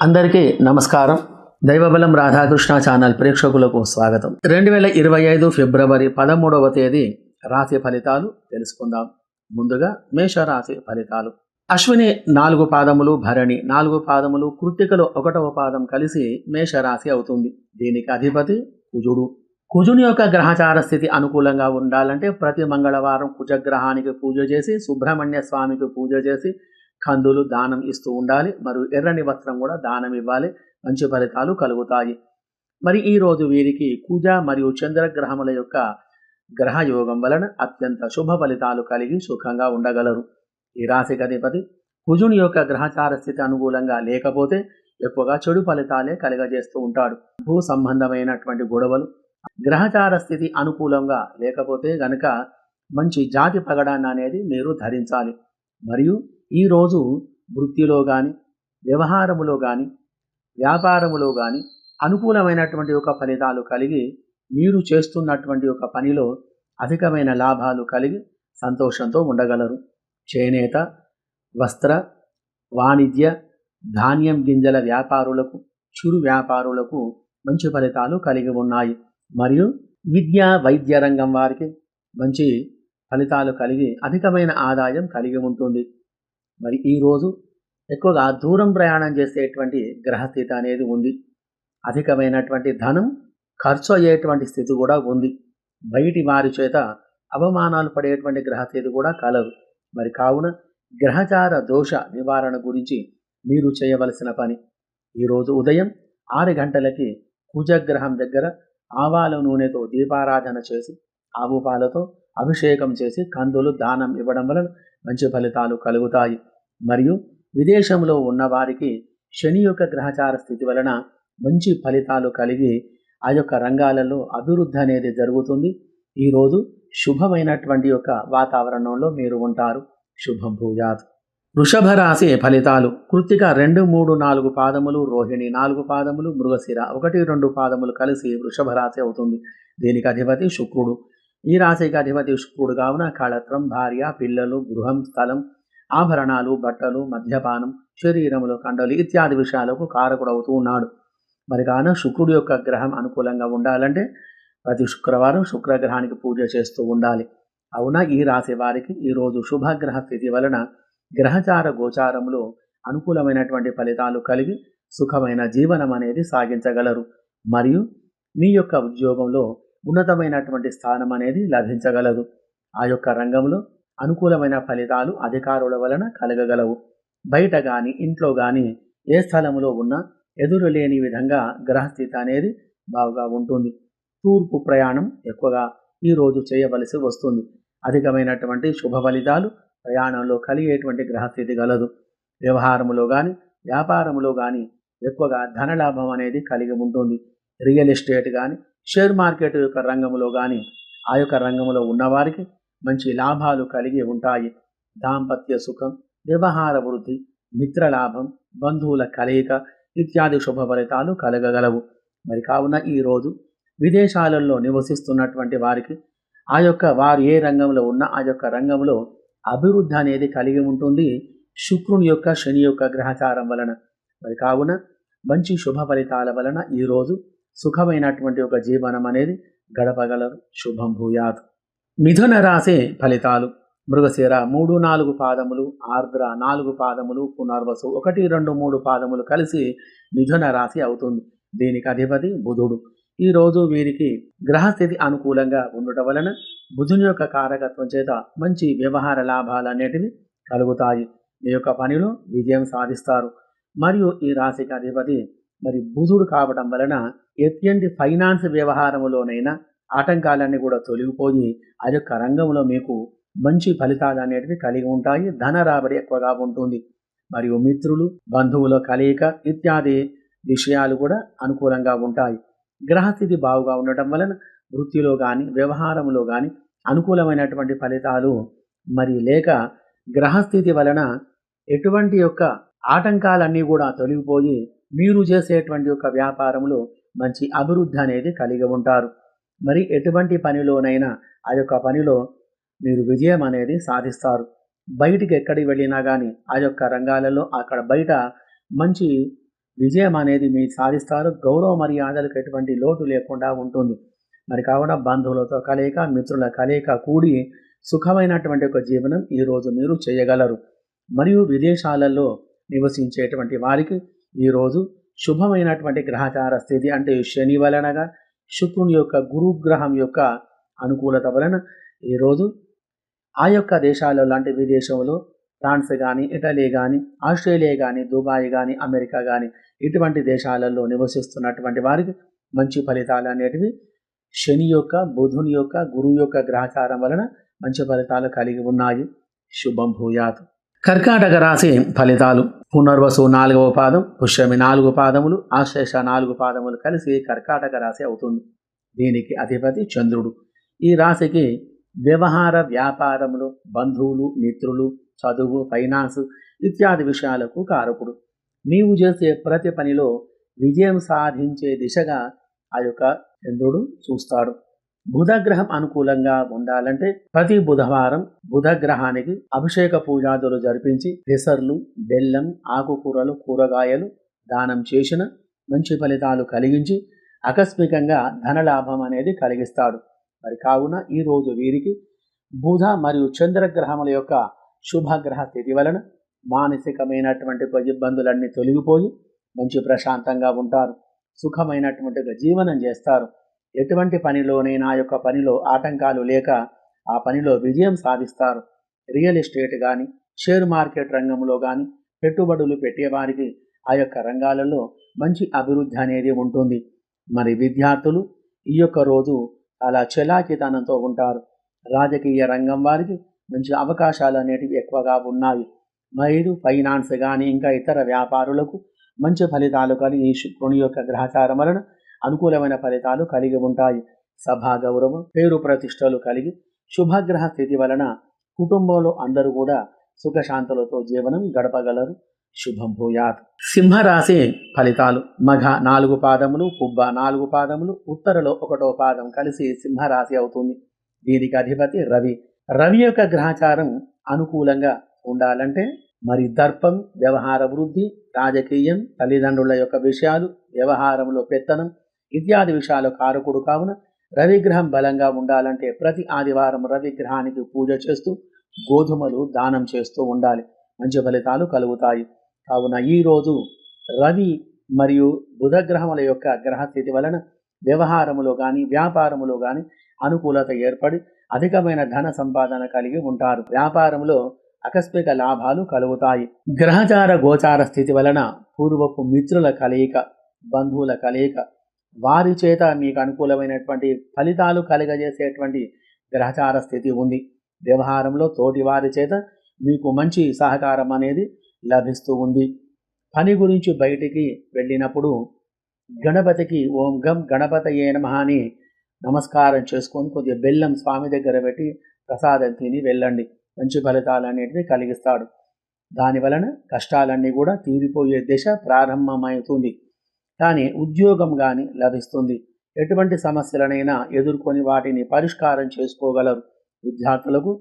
అందరికీ నమస్కారం. దైవబలం రాధాకృష్ణ ఛానల్ ప్రేక్షకులకు స్వాగతం. రెండు వేల ఇరవై ఐదు ఫిబ్రవరి పదమూడవ తేదీ రాశి ఫలితాలు తెలుసుకుందాం. ముందుగా మేషరాశి ఫలితాలు. అశ్విని నాలుగు పాదములు భరణి నాలుగు పాదములు కృత్తికలు ఒకటవ పాదం కలిసి మేషరాశి అవుతుంది. దీనికి అధిపతి కుజుడు. కుజుని యొక్క గ్రహచార స్థితి అనుకూలంగా ఉండాలంటే ప్రతి మంగళవారం కుజగ్రహానికి పూజ చేసి సుబ్రహ్మణ్య స్వామికి పూజ చేసి కందులు దానం ఇస్తూ ఉండాలి. మరియు ఎర్రని వస్త్రం కూడా దానం ఇవ్వాలి. మంచి ఫలితాలు కలుగుతాయి. మరి ఈ రోజు వీరికి కూజ మరియు చంద్రగ్రహముల యొక్క గ్రహ యోగం వలన అత్యంత శుభ ఫలితాలు కలిగి సుఖంగా ఉండగలరు. ఈ రాశికి అధిపతి కుజుని యొక్క గ్రహచార స్థితి అనుకూలంగా లేకపోతే ఎక్కువగా చెడు ఫలితాలే కలిగజేస్తూ ఉంటాడు. భూ సంబంధమైనటువంటి గొడవలు గ్రహచార స్థితి అనుకూలంగా లేకపోతే గనక మంచి జాతి పగడాన్ని అనేది మీరు ధరించాలి. మరియు ఈరోజు వృత్తిలో కానీ వ్యవహారములో కానీ వ్యాపారములో కానీ అనుకూలమైనటువంటి ఒక ఫలితాలు కలిగి మీరు చేస్తున్నటువంటి ఒక పనిలో అధికమైన లాభాలు కలిగి సంతోషంతో ఉండగలరు. చేనేత వస్త్ర వాణిజ్య ధాన్యం గింజల వ్యాపారులకు చిరు వ్యాపారులకు మంచి ఫలితాలు కలిగి ఉన్నాయి. మరియు విద్యా వైద్య రంగం వారికి మంచి ఫలితాలు కలిగి అధికమైన ఆదాయం కలిగి ఉంటుంది. మరి ఈరోజు ఎక్కువగా దూరం ప్రయాణం చేసేటువంటి గ్రహస్థితి అనేది ఉంది. అధికమైనటువంటి ధనం ఖర్చు అయ్యేటువంటి స్థితి కూడా ఉంది. బయటి వారి చేత అవమానాలు పడేటువంటి గ్రహస్థితి కూడా కలదు. మరి కావున గ్రహచార దోష నివారణ గురించి మీరు చేయవలసిన పని. ఈరోజు ఉదయం ఆరు గంటలకి కుజగ్రహం దగ్గర ఆవాల నూనెతో దీపారాధన చేసి ఆవు పాలతో అభిషేకం చేసి కందులు దానం ఇవ్వడం వలన మంచి ఫలితాలు కలుగుతాయి. మరియు విదేశంలో ఉన్నవారికి శని యొక్క గ్రహచార స్థితి వలన మంచి ఫలితాలు కలిగి ఆ యొక్క రంగాలలో అభివృద్ధి అనేది జరుగుతుంది. ఈరోజు శుభమైనటువంటి యొక్క వాతావరణంలో మీరు ఉంటారు. శుభం భూయాత్. వృషభ రాశి ఫలితాలు. కృత్తిక రెండు మూడు నాలుగు పాదములు రోహిణి నాలుగు పాదములు మృగశిర ఒకటి రెండు పాదములు కలిసి వృషభ రాశి అవుతుంది. దీనికి అధిపతి శుక్రుడు. ఈ రాశికి అధిపతి శుక్రుడు కావున కళత్రం భార్య పిల్లలు గృహం స్థలం ఆభరణాలు బట్టలు మద్యపానం శరీరములు కండలు ఇత్యాది విషయాలకు కారకుడు అవుతూ ఉన్నాడు. మరి కాన శుక్రుడి యొక్క గ్రహం అనుకూలంగా ఉండాలంటే ప్రతి శుక్రవారం శుక్రగ్రహానికి పూజ చేస్తూ ఉండాలి. అవున? ఈ రాశి వారికి ఈరోజు శుభగ్రహ స్థితి వలన గ్రహచార గోచారములో అనుకూలమైనటువంటి ఫలితాలు కలిగి సుఖమైన జీవనం అనేది సాగించగలరు. మరియు మీ యొక్క ఉద్యోగంలో ఉన్నతమైనటువంటి స్థానం అనేది లభించగలదు. ఆ యొక్క రంగంలో అనుకూలమైన ఫలితాలు అధికారుల వలన కలగగలవు. బయట కానీ ఇంట్లో కానీ ఏ స్థలములో ఉన్నా ఎదురు లేని విధంగా గ్రహస్థితి అనేది బాగా ఉంటుంది. తూర్పు ప్రయాణం ఎక్కువగా ఈరోజు చేయవలసి వస్తుంది. అధికమైనటువంటి శుభ ఫలితాలు ప్రయాణంలో కలిగేటువంటి గ్రహస్థితి గలదు. వ్యవహారములో కానీ వ్యాపారములో కానీ ఎక్కువగా ధనలాభం అనేది కలిగి ఉంటుంది. రియల్ ఎస్టేట్ కానీ షేర్ మార్కెట్ యొక్క రంగంలో కానీ ఆ యొక్క రంగంలో ఉన్నవారికి మంచి లాభాలు కలిగి ఉంటాయి. దాంపత్య సుఖం వ్యవహార వృద్ధి మిత్రలాభం బంధువుల కలయిక ఇత్యాది శుభ ఫలితాలు కలగగలవు. మరి కావున ఈరోజు విదేశాలలో నివసిస్తున్నటువంటి వారికి ఆ యొక్క వారు ఏ రంగంలో ఉన్నా ఆ యొక్క రంగంలో అభివృద్ధి అనేది కలిగి ఉంటుంది. శుక్రుని యొక్క శని యొక్క గ్రహచారం వలన. మరి కావున మంచి శుభ ఫలితాల వలన ఈరోజు సుఖమైనటువంటి ఒక జీవనం అనేది గడపగలరు. శుభం భూయాత్. మిథున రాశి ఫలితాలు. మృగశిర మూడు నాలుగు పాదములు ఆర్ద్ర నాలుగు పాదములు పునర్వసు ఒకటి రెండు మూడు పాదములు కలిసి మిథున రాశి అవుతుంది. దీనికి అధిపతి బుధుడు. ఈరోజు వీరికి గ్రహస్థితి అనుకూలంగా ఉండటం వలన బుధుని యొక్క కారకత్వం చేత మంచి వ్యవహార లాభాలు అనేటివి కలుగుతాయి. మీ యొక్క పనిలో విజయం సాధిస్తారు. మరియు ఈ రాశికి అధిపతి మరి బుధుడు కావడం వలన ఎటువంటి ఫైనాన్స్ వ్యవహారములోనైనా ఆటంకాలన్నీ కూడా తొలగిపోయి ఆ యొక్క రంగంలో మీకు మంచి ఫలితాలు అనేటివి కలిగి ఉంటాయి. ధన రాబడి ఎక్కువగా ఉంటుంది. మరియు మిత్రులు బంధువుల కలయిక ఇత్యాది విషయాలు కూడా అనుకూలంగా ఉంటాయి. గ్రహస్థితి బాగుగా ఉండటం వలన వృత్తిలో కానీ వ్యవహారంలో కానీ అనుకూలమైనటువంటి ఫలితాలు మరి లేక గ్రహస్థితి వలన ఎటువంటి యొక్క ఆటంకాలన్నీ కూడా తొలగిపోయి మీరు చేసేటువంటి యొక్క వ్యాపారంలో మంచి అభివృద్ధి అనేది కలిగి ఉంటారు. మరి ఎటువంటి పనిలోనైనా ఆ యొక్క పనిలో మీరు విజయం అనేది సాధిస్తారు. బయటికి ఎక్కడికి వెళ్ళినా కానీ ఆ యొక్క రంగాలలో అక్కడ బయట మంచి విజయం అనేది మీరు సాధిస్తారు. గౌరవ మర్యాదలకు ఎటువంటి లోటు లేకుండా ఉంటుంది. మరి కావున బంధువులతో కలయిక మిత్రుల కలయిక కూడి సుఖమైనటువంటి ఒక జీవనం ఈరోజు మీరు చేయగలరు. మరియు విదేశాలలో నివసించేటువంటి వారికి ఈరోజు శుభమైనటువంటి గ్రహచార స్థితి అంటే శని వలనగా శుక్రుని యొక్క గురుగ్రహం యొక్క అనుకూలత వలన ఈరోజు ఆ యొక్క దేశాల్లో లాంటి విదేశంలో ఫ్రాన్స్ కానీ ఇటలీ కానీ ఆస్ట్రేలియా కానీ దుబాయ్ కానీ అమెరికా కానీ ఇటువంటి దేశాలలో నివసిస్తున్నటువంటి వారికి మంచి ఫలితాలు అనేటివి శని యొక్క బుధుని యొక్క గురువు యొక్క గ్రహచారం వలన మంచి ఫలితాలు కలిగి ఉన్నాయి. శుభం భూయాత్. కర్కాటక రాశి ఫలితాలు. పునర్వసు నాలుగవ పాదం పుష్యమి నాలుగు పాదములు ఆశ్లేష నాలుగు పాదములు కలిసి కర్కాటక రాశి అవుతుంది. దీనికి అధిపతి చంద్రుడు. ఈ రాశికి వ్యవహార వ్యాపారములు బంధువులు మిత్రులు చదువు ఫైనాన్స్ ఇత్యాది విషయాలకు కారకుడు. నీవు చేసే ప్రతి పనిలో విజయం సాధించే దిశగా ఆ యొక్క చంద్రుడు చూస్తాడు. బుధగ్రహం అనుకూలంగా ఉండాలంటే ప్రతి బుధవారం బుధగ్రహానికి అభిషేక పూజాదులు జరిపించి పెసర్లు బెల్లం ఆకుకూరలు కూరగాయలు దానం చేసిన మంచి ఫలితాలు కలిగించి ఆకస్మికంగా ధనలాభం అనేది కలిగిస్తాడు. మరి కావున ఈరోజు వీరికి బుధ మరియు చంద్రగ్రహముల యొక్క శుభగ్రహ స్థితి వలన మానసికమైనటువంటి ఇబ్బందులన్నీ తొలగిపోయి మంచి ప్రశాంతంగా ఉంటారు. సుఖమైనటువంటి జీవనం చేస్తారు. ఎటువంటి పనిలోనైనా ఆ యొక్క పనిలో ఆటంకాలు లేక ఆ పనిలో విజయం సాధిస్తారు. రియల్ ఎస్టేట్ కానీ షేర్ మార్కెట్ రంగంలో కానీ పెట్టుబడులు పెట్టేవారికి ఆ యొక్క రంగాలలో మంచి అభివృద్ధి అనేది ఉంటుంది. మరి విద్యార్థులు ఈ యొక్క రోజు అలా చలాకితనంతో ఉంటారు. రాజకీయ రంగం వారికి మంచి అవకాశాలు అనేటివి ఎక్కువగా ఉన్నాయి. మరియు ఫైనాన్స్ కానీ ఇంకా ఇతర వ్యాపారులకు మంచి ఫలితాలు కలిగి ఈ శుక్రుని యొక్క గ్రహచారం వలన అనుకూలమైన ఫలితాలు కలిగి ఉంటాయి. సభా గౌరవం పేరు ప్రతిష్టలు కలిగి శుభగ్రహ స్థితి వలన కుటుంబంలో అందరూ కూడా సుఖశాంతులతో జీవనం గడపగలరు. శుభం భూయాత్. సింహరాశి ఫలితాలు. మఘ నాలుగు పాదములు పుబ్బ నాలుగు పాదములు ఉత్తరలో ఒకటో పాదం కలిసి సింహరాశి అవుతుంది. దీనికి అధిపతి రవి. రవి యొక్క గ్రహచారం అనుకూలంగా ఉండాలంటే మరి దర్పం వ్యవహార వృద్ధి రాజకీయం తల్లిదండ్రుల యొక్క విషయాలు వ్యవహారంలో పెత్తనం ఇత్యాది విషయాలు కారకుడు కావున రవిగ్రహం బలంగా ఉండాలంటే ప్రతి ఆదివారం రవిగ్రహానికి పూజ చేస్తూ గోధుమలు దానం చేస్తూ ఉండాలి. మంచి ఫలితాలు కలుగుతాయి. కావున ఈరోజు రవి మరియు బుధగ్రహముల యొక్క గ్రహస్థితి వలన వ్యవహారములో కానీ వ్యాపారములో కానీ అనుకూలత ఏర్పడి అధికమైన ధన సంపాదన కలిగి ఉంటారు. వ్యాపారంలో ఆకస్మిక లాభాలు కలుగుతాయి. గ్రహచార గోచార స్థితి వలన పూర్వపు మిత్రుల కలయిక బంధువుల కలయిక వారి చేత మీకు అనుకూలమైనటువంటి ఫలితాలు కలగజేసేటువంటి గ్రహచార స్థితి ఉంది. వ్యవహారంలో తోటి వారి చేత మీకు మంచి సహకారం అనేది లభిస్తూ ఉంది. పని గురించి బయటికి వెళ్ళినప్పుడు గణపతికి ఓం గం గణపతయే నమః అని నమస్కారం చేసుకొని కొద్దిగా బెల్లం స్వామి దగ్గర పెట్టి ప్రసాదం తిని వెళ్ళండి. మంచి ఫలితాలు అనేటివి కలిగిస్తాడు. దాని వలన కష్టాలన్నీ కూడా తీరిపోయే దిశ ప్రారంభమవుతుంది. కానీ ఉద్యోగం కానీ లభిస్తుంది. ఎటువంటి సమస్యలనైనా ఎదుర్కొని వాటిని పరిష్కారం చేసుకోగలరు. విద్యార్థులకు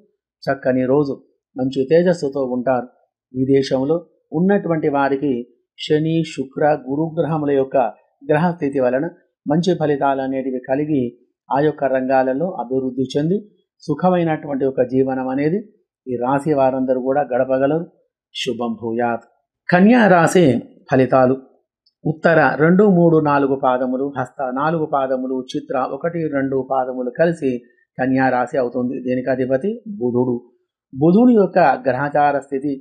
చక్కని రోజు మంచి తేజస్సుతో ఉంటారు. విదేశంలో ఉన్నటువంటి వారికి శని శుక్ర గురుగ్రహముల యొక్క గ్రహస్థితి వలన మంచి ఫలితాలు అనేటివి కలిగి ఆ యొక్క రంగాలలో అభివృద్ధి చెంది సుఖమైనటువంటి ఒక జీవనం అనేది ఈ రాశి వారందరూ కూడా గడపగలరు. శుభం భూయాత్. కన్యా రాశి ఫలితాలు. ఉత్తర రెండు మూడు నాలుగు పాదములు హస్త నాలుగు పాదములు చిత్ర ఒకటి రెండు పాదములు కలిసి కన్యా రాశి అవుతుంది. దీనికి అధిపతి? బుధుడు. బుధుని యొక్క గ్రహచార స్థితి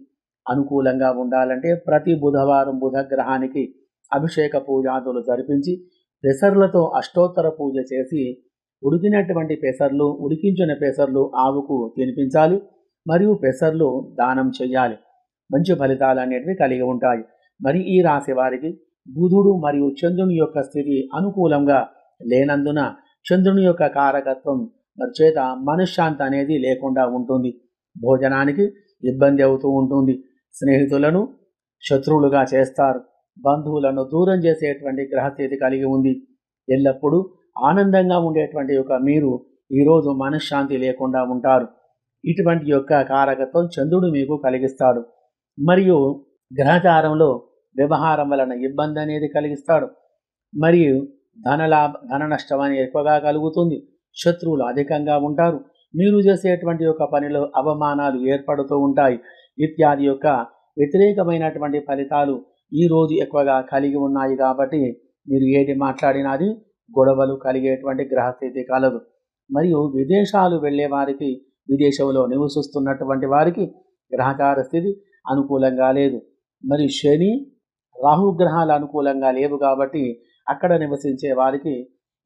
అనుకూలంగా ఉండాలంటే ప్రతి బుధవారం బుధ గ్రహానికి అభిషేక పూజాదులు జరిపించి పెసర్లతో అష్టోత్తర పూజ చేసి ఉడికినటువంటి పెసర్లు ఉడికించిన పెసర్లు ఆవుకు తినిపించాలి మరియు పెసర్లు దానం చేయాలి మంచి ఫలితాలు అనేటివి కలిగి ఉంటాయి. మరి ఈ రాశి వారికి బుధుడు మరియు చంద్రుని యొక్క స్థితి అనుకూలంగా లేనందున చంద్రుని యొక్క కారకత్వం మరి చేత మనశ్శాంతి అనేది లేకుండా ఉంటుంది. భోజనానికి ఇబ్బంది అవుతూ ఉంటుంది. స్నేహితులను శత్రువులుగా చేస్తారు. బంధువులను దూరం చేసేటువంటి గ్రహస్థితి కలిగి ఉంది. ఎల్లప్పుడూ ఆనందంగా ఉండేటువంటి యొక్క మీరు ఈరోజు మనశ్శాంతి లేకుండా ఉంటారు. ఇటువంటి యొక్క కారకత్వం చంద్రుడు మీకు కలిగిస్తాడు. మరియు గ్రహచారంలో వ్యవహారం వలన ఇబ్బంది అనేది కలిగిస్తాడు. మరియు ధన లాభ ధన నష్టం అనేది ఎక్కువగా కలుగుతుంది. శత్రువులు అధికంగా ఉంటారు. మీరు చేసేటువంటి యొక్క పనిలో అవమానాలు ఏర్పడుతూ ఉంటాయి. ఇత్యాది యొక్క వ్యతిరేకమైనటువంటి ఫలితాలు ఈ రోజు ఎక్కువగా కలిగి ఉన్నాయి కాబట్టి మీరు ఏది మాట్లాడినది గొడవలు కలిగేటువంటి గ్రహస్థితి కలదు. మరియు విదేశాలు వెళ్ళే వారికి విదేశంలో నివసిస్తున్నటువంటి వారికి గ్రహచార స్థితి అనుకూలంగా లేదు. మరి శని రాహుగ్రహాలు అనుకూలంగా లేవు కాబట్టి అక్కడ నివసించే వారికి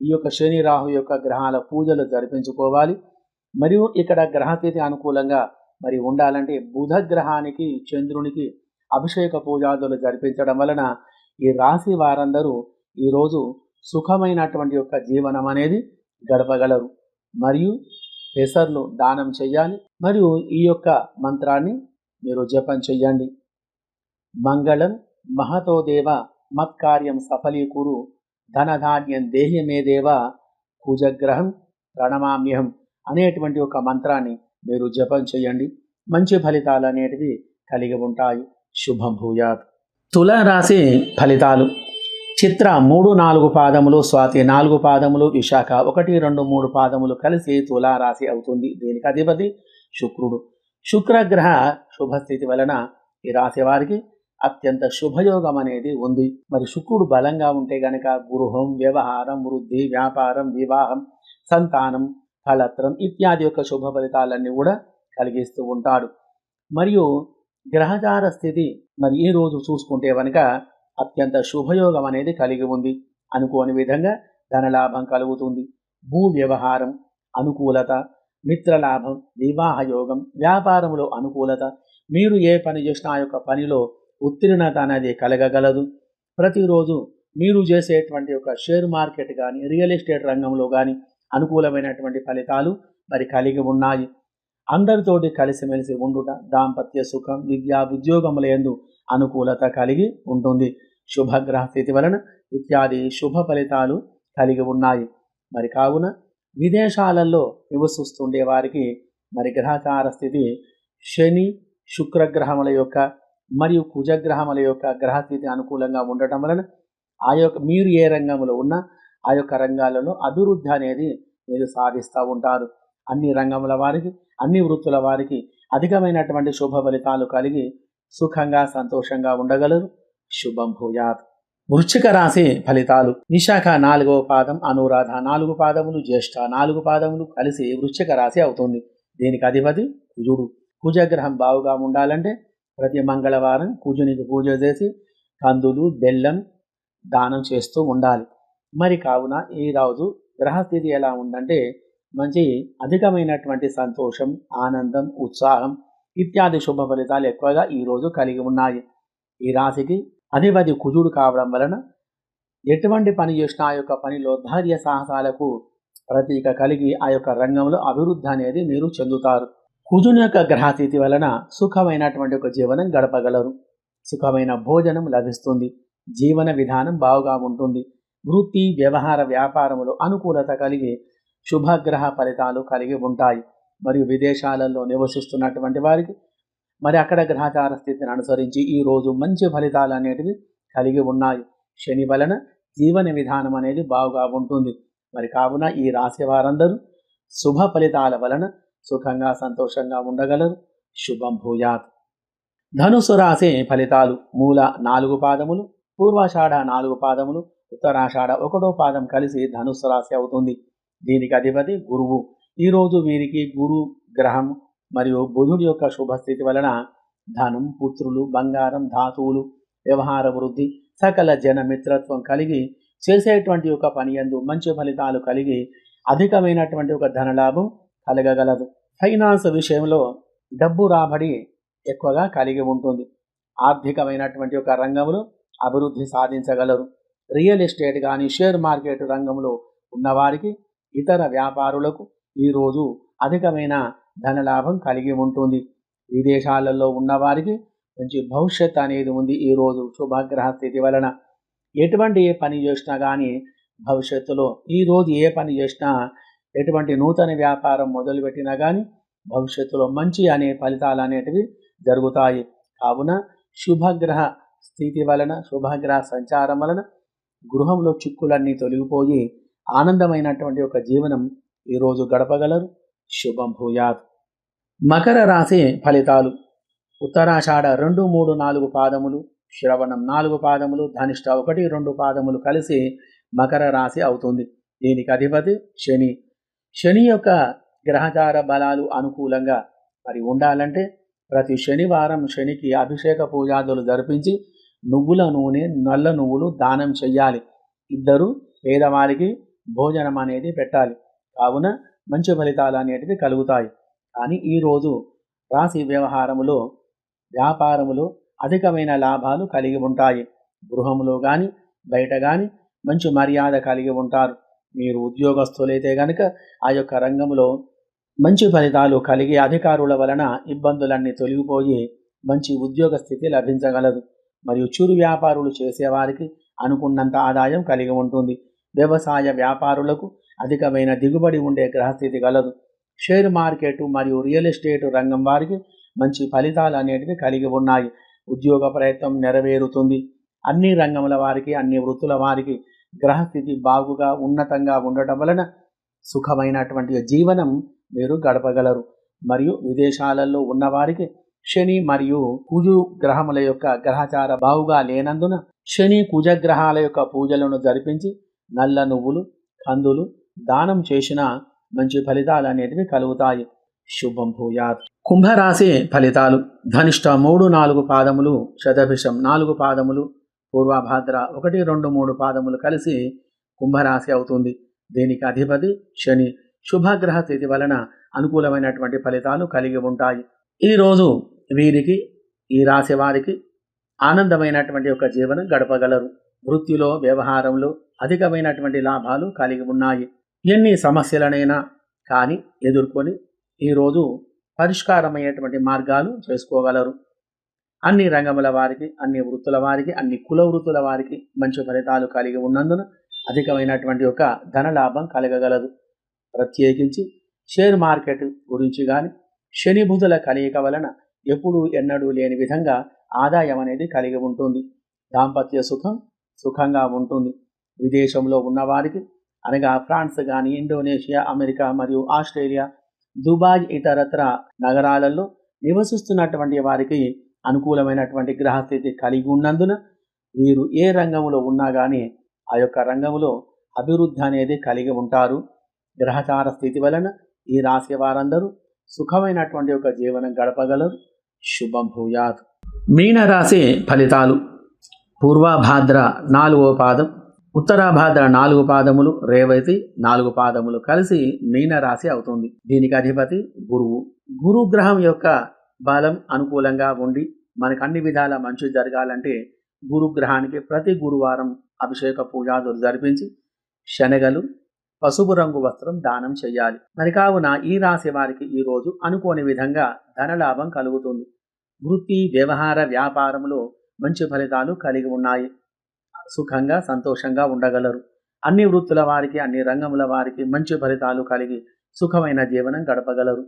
ఈ యొక్క శని రాహు యొక్క గ్రహాల పూజలు జరిపించుకోవాలి. మరియు ఇక్కడ గ్రహతిథి అనుకూలంగా మరి ఉండాలంటే బుధ గ్రహానికి చంద్రునికి అభిషేక పూజాదులు జరిపించడం వలన ఈ రాశి వారందరూ ఈరోజు సుఖమైనటువంటి యొక్క జీవనం అనేది గడపగలరు. మరియు పెసర్లు దానం చెయ్యాలి మరియు ఈ యొక్క మంత్రాన్ని మీరు జపం చెయ్యండి మంగళం మహతో దేవ మత్కార్యం సఫలీకురు ధనధాన్యం దేహ్యమే దేవ కుజగ్రహం ప్రణమామ్యహం అనేటువంటి ఒక మంత్రాన్ని మీరు జపం చేయండి. మంచి ఫలితాలు అనేటివి కలిగి ఉంటాయి. శుభం భూయాత్. తులారాశి ఫలితాలు. చిత్ర మూడు నాలుగు పాదములు స్వాతి నాలుగు పాదములు విశాఖ ఒకటి రెండు మూడు పాదములు కలిసి తులారాశి అవుతుంది. దీనికి అధిపతి శుక్రుడు. శుక్రగ్రహ శుభస్థితి వలన ఈ రాశి వారికి అత్యంత శుభయోగం అనేది ఉంది. మరి శుక్రుడు బలంగా ఉంటే గనక గృహం వ్యవహారం వృద్ధి వ్యాపారం వివాహం సంతానం ఫలత్రం ఇత్యాది యొక్క శుభ ఫలితాలన్నీ కూడా కలిగిస్తూ ఉంటాడు. మరియు గ్రహచార స్థితి మరి ఈ రోజు చూసుకుంటే కనుక అత్యంత శుభయోగం అనేది కలిగి ఉంది. అనుకోని విధంగా ధనలాభం కలుగుతుంది. భూ వ్యవహారం అనుకూలత మిత్రలాభం వివాహ యోగం వ్యాపారంలో అనుకూలత మీరు ఏ పని చేసినా ఆ యొక్క పనిలో ఉత్తీర్ణత అనేది కలగగలదు. ప్రతిరోజు మీరు చేసేటువంటి ఒక షేర్ మార్కెట్ కానీ రియల్ ఎస్టేట్ రంగంలో కానీ అనుకూలమైనటువంటి ఫలితాలు మరి కలిగి ఉన్నాయి. అందరితోటి కలిసిమెలిసి ఉండుట దాంపత్య సుఖం విద్యా ఉద్యోగముల ఎందు అనుకూలత కలిగి ఉంటుంది. శుభగ్రహ స్థితి వలన ఇత్యాది శుభ ఫలితాలు కలిగి ఉన్నాయి. మరి కావున విదేశాలలో నివసిస్తుండే వారికి మరి గ్రహచార స్థితి శని శుక్రగ్రహముల యొక్క మరియు కుజగ్రహముల యొక్క గ్రహస్థితి అనుకూలంగా ఉండటం వలన ఆ యొక్క మీరు ఏ రంగంలో ఉన్నా ఆ యొక్క రంగాలలో అభివృద్ధి అనేది మీరు సాధిస్తూ ఉంటారు. అన్ని రంగముల వారికి అన్ని వృత్తుల వారికి అధికమైనటువంటి శుభ ఫలితాలు కలిగి సుఖంగా సంతోషంగా ఉండగలరు. శుభం భూయాత్. వృశ్చిక రాశి ఫలితాలు. విశాఖ నాలుగవ పాదం అనురాధ నాలుగు పాదములు జ్యేష్ఠ నాలుగు పాదములు కలిసి వృశ్చిక రాశి అవుతుంది. దీనికి అధిపతి కుజుడు. కుజగ్రహం బావుగా ఉండాలంటే ప్రతి మంగళవారం కుజునికి పూజ చేసి కందులు బెల్లం దానం చేస్తూ ఉండాలి. మరి కావున ఈ రోజు గ్రహస్థితి ఎలా ఉందంటే మంచి అధికమైనటువంటి సంతోషం ఆనందం ఉత్సాహం ఇత్యాది శుభ ఫలితాలు ఎక్కువగా ఈరోజు కలిగి ఉన్నాయి. ఈ రాశికి అధిపతి కుజుడు కావడం వలన ఎటువంటి పని చేసినా ఆ యొక్క పనిలో ధైర్య సాహసాలకు ప్రతీక కలిగి ఆ యొక్క రంగంలో అభివృద్ధి అనేది మీరు చెందుతారు. కుజుని యొక్క గ్రహాతీతి వలన సుఖమైనటువంటి ఒక జీవనం గడపగలరు. సుఖమైన భోజనం లభిస్తుంది. జీవన విధానం బాగుగా ఉంటుంది. వృత్తి వ్యవహార వ్యాపారములు అనుకూలత కలిగి శుభగ్రహ ఫలితాలు కలిగి ఉంటాయి. మరియు విదేశాలలో నివసిస్తున్నటువంటి వారికి మరి అక్కడ గ్రహచార స్థితిని అనుసరించి ఈ రోజు మంచి ఫలితాలు అనేటివి కలిగి ఉన్నాయి. శని వలన జీవన విధానం అనేది బాగుగా ఉంటుంది. మరి కావున ఈ రాశి వారందరూ శుభ ఫలితాల వలన సుఖంగా సంతోషంగా ఉండగలరు. శుభం భూయాత్. ధనుసు రాశి ఫలితాలు మూల నాలుగు పాదములు పూర్వాషాఢ నాలుగు పాదములు ఉత్తరాషాఢ ఒకటో పాదం కలిసి ధనుసు రాశి అవుతుంది. దీనికి అధిపతి గురువు. ఈరోజు వీరికి గురు గ్రహం మరియు బుధుడి యొక్క శుభస్థితి వలన ధనం పుత్రులు బంగారం ధాతువులు వ్యవహార వృద్ధి సకల జన మిత్రత్వం కలిగి చేసేటువంటి ఒక పని యందు మంచి ఫలితాలు కలిగి అధికమైనటువంటి ఒక ధనలాభం కలగగలదు. ఫైనాన్స్ విషయంలో డబ్బు రాబడి ఎక్కువగా కలిగి ఉంటుంది. ఆర్థికమైనటువంటి ఒక రంగంలో అభివృద్ధి సాధించగలరు. రియల్ ఎస్టేట్ కానీ షేర్ మార్కెట్ రంగంలో ఉన్నవారికి ఇతర వ్యాపారులకు ఈరోజు అధికమైన ధనలాభం కలిగి ఉంటుంది. విదేశాలలో ఉన్నవారికి మంచి భవిష్యత్ అనేది ఉంది ఈరోజు శుభగ్రహ స్థితి వలన. ఎటువంటి ఏ పని చేసినా కానీ భవిష్యత్తులో ఈరోజు ఏ పని చేసినా ఎటువంటి నూతన వ్యాపారం మొదలుపెట్టినా కానీ భవిష్యత్తులో మంచి అనే ఫలితాలు అనేటివి జరుగుతాయి. కావున శుభగ్రహ స్థితి వలన శుభగ్రహ సంచారం వలన గృహంలో చిక్కులన్నీ తొలగిపోయి ఆనందమైనటువంటి ఒక జీవనం ఈరోజు గడపగలరు. శుభం భూయాత్. మకర రాశి ఫలితాలు. ఉత్తరాషాఢ రెండు మూడు నాలుగు పాదములు శ్రవణం నాలుగు పాదములు ధనిష్ట ఒకటి రెండు పాదములు కలిసి మకర రాశి అవుతుంది. దీనికి అధిపతి శని. శని యొక్క గ్రహచార బలాలు అనుకూలంగా మరి ఉండాలంటే ప్రతి శనివారం శనికి అభిషేక పూజాదులు జరిపించి నువ్వుల నూనె నల్ల నువ్వులు దానం చెయ్యాలి. ఇద్దరు పేదవారికి భోజనం అనేది పెట్టాలి. కావున మంచి ఫలితాలు అనేటివి కలుగుతాయి. కానీ ఈరోజు రాశి వ్యవహారములో వ్యాపారములో అధికమైన లాభాలు కలిగి ఉంటాయి. గృహములో కానీ బయట కానీ మంచి మర్యాద కలిగి ఉంటారు. మీరు ఉద్యోగస్తులైతే గనక ఆ యొక్క రంగంలో మంచి ఫలితాలు కలిగి అధికారుల వలన ఇబ్బందులన్నీ తొలగిపోయి మంచి ఉద్యోగ స్థితి లభించగలదు. మరియు చిరు వ్యాపారులు చేసేవారికి అనుకున్నంత ఆదాయం కలిగి ఉంటుంది. వ్యవసాయ వ్యాపారులకు అధికమైన దిగుబడి ఉండే గ్రహస్థితి గలదు. షేర్ మార్కెట్ మరియు రియల్ ఎస్టేట్ రంగం వారికి మంచి ఫలితాలు అనేటివి కలిగి ఉన్నాయి. ఉద్యోగ ప్రయత్నం నెరవేరుతుంది. అన్ని రంగముల వారికి అన్ని వృత్తుల వారికి గ్రహస్థితి బాగుగా ఉన్నతంగా ఉండటం వలన సుఖమైనటువంటి జీవనం మీరు గడపగలరు. మరియు విదేశాలలో ఉన్నవారికి శని మరియు కుజు గ్రహముల యొక్క గ్రహచార బావుగా లేనందున శని కుజ గ్రహాల యొక్క పూజలను జరిపించి నల్ల నువ్వులు కందులు దానం చేసిన మంచి ఫలితాలు అనేటివి కలుగుతాయి. శుభం భూయాత్. కుంభరాశి ఫలితాలు. ధనిష్ట మూడు నాలుగు పాదములు శతభిషం నాలుగు పాదములు పూర్వాభాద్ర ఒకటి రెండు మూడు పాదములు కలిసి కుంభరాశి అవుతుంది. దీనికి అధిపతి? శని. శుభగ్రహ స్థితి వలన అనుకూలమైనటువంటి ఫలితాలు కలిగి ఉంటాయి. ఈరోజు వీరికి ఈ రాశి వారికి ఆనందమైనటువంటి ఒక జీవనం గడపగలరు. వృత్తిలో వ్యవహారంలో అధికమైనటువంటి లాభాలు కలిగి ఉన్నాయి. ఎన్ని సమస్యలనైనా కానీ ఎదుర్కొని ఈరోజు పరిష్కారమయ్యేటువంటి మార్గాలు చేసుకోగలరు. అన్ని రంగముల వారికి అన్ని వృత్తుల వారికి అన్ని కుల వృత్తుల వారికి మంచి ఫలితాలు కలిగి ఉన్నందున అధికమైనటువంటి ఒక ధన లాభం కలగగలదు. ప్రత్యేకించి షేర్ మార్కెట్ గురించి కానీ శని బుధుల కలయిక వలన ఎప్పుడూ ఎన్నడూ లేని విధంగా ఆదాయం అనేది కలిగి ఉంటుంది. దాంపత్య సుఖం సుఖంగా ఉంటుంది. విదేశంలో ఉన్నవారికి అనగా ఫ్రాన్స్ కానీ ఇండోనేషియా అమెరికా మరియు ఆస్ట్రేలియా దుబాయ్ ఇతరత్ర నగరాలలో నివసిస్తున్నటువంటి వారికి అనుకూలమైనటువంటి గ్రహస్థితి కలిగి ఉన్నందున వీరు ఏ రంగంలో ఉన్నా కానీ ఆ యొక్క రంగంలో అభివృద్ధి అనేది కలిగి ఉంటారు. గ్రహచార స్థితి వలన ఈ రాశి వారందరూ సుఖమైనటువంటి ఒక జీవనం గడపగలరు. శుభం భూయాత్. మీనరాశి ఫలితాలు. పూర్వభాద్ర నాలుగో పాదం ఉత్తరాభాద్ర నాలుగు పాదములు రేవతి నాలుగు పాదములు కలిసి మీనరాశి అవుతుంది. దీనికి అధిపతి గురువు. గురుగ్రహం యొక్క బలం అనుకూలంగా ఉండి మనకు అన్ని విధాల మంచి జరగాలంటే గురుగ్రహానికి ప్రతి గురువారం అభిషేక పూజాదులు జరిపించి శనగలు పసుపు రంగు వస్త్రం దానం చేయాలి. మరి కావున ఈ రాశి వారికి ఈరోజు అనుకోని విధంగా ధనలాభం కలుగుతుంది. వృత్తి వ్యవహార వ్యాపారంలో మంచి ఫలితాలు కలిగి ఉన్నాయి. సుఖంగా సంతోషంగా ఉండగలరు. అన్ని వృత్తుల వారికి అన్ని రంగముల వారికి మంచి ఫలితాలు కలిగి సుఖమైన జీవనం గడపగలరు.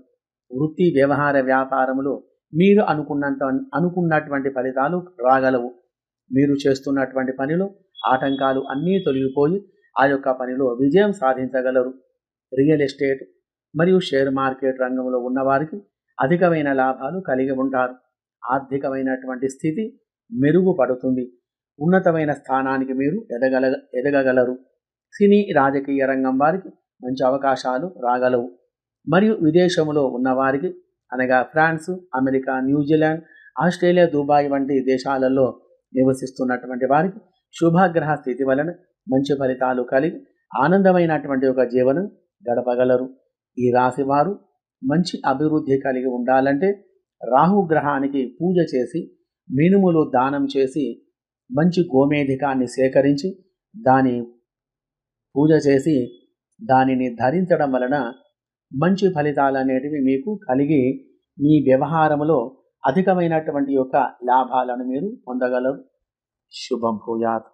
వృత్తి వ్యవహార వ్యాపారంలో మీరు అనుకున్నంత అనుకున్నటువంటి ఫలితాలు రాగలవు. మీరు చేస్తున్నటువంటి పనిలో ఆటంకాలు అన్నీ తొలగిపోయి ఆ యొక్క పనిలో విజయం సాధించగలరు. రియల్ ఎస్టేట్ మరియు షేర్ మార్కెట్ రంగంలో ఉన్నవారికి అధికమైన లాభాలు కలిగి ఉంటారు. ఆర్థికమైనటువంటి స్థితి మెరుగుపడుతుంది. ఉన్నతమైన స్థానానికి మీరు ఎదగల ఎదగగలరు. సినీ రాజకీయ రంగం వారికి మంచి అవకాశాలు రాగలవు. మరియు విదేశంలో ఉన్నవారికి అనగా France America New Zealand Australia Dubai వంటి దేశాలలో నివసిస్తున్నటువంటి వారికి శుభగ్రహ స్థితి వలన మంచి ఫలితాలు కలిగి ఆనందమైనటువంటి ఒక జీవనం గడపగలరు. ఈ రాశి వారు మంచి అభివృద్ధి కలిగి ఉండాలంటే రాహు గ్రహానికి పూజ చేసి మినుములు దానం చేసి మంచి గోమేధికాన్ని సేకరించి దాని పూజ చేసి దానిని ధరించడం వలన మంచి ఫలితాలు అనేటివి మీకు కలిగి మీ వ్యవహారంలో అధికమైనటువంటి యొక్క లాభాలను మీరు పొందగలరు. శుభం భూయాత్.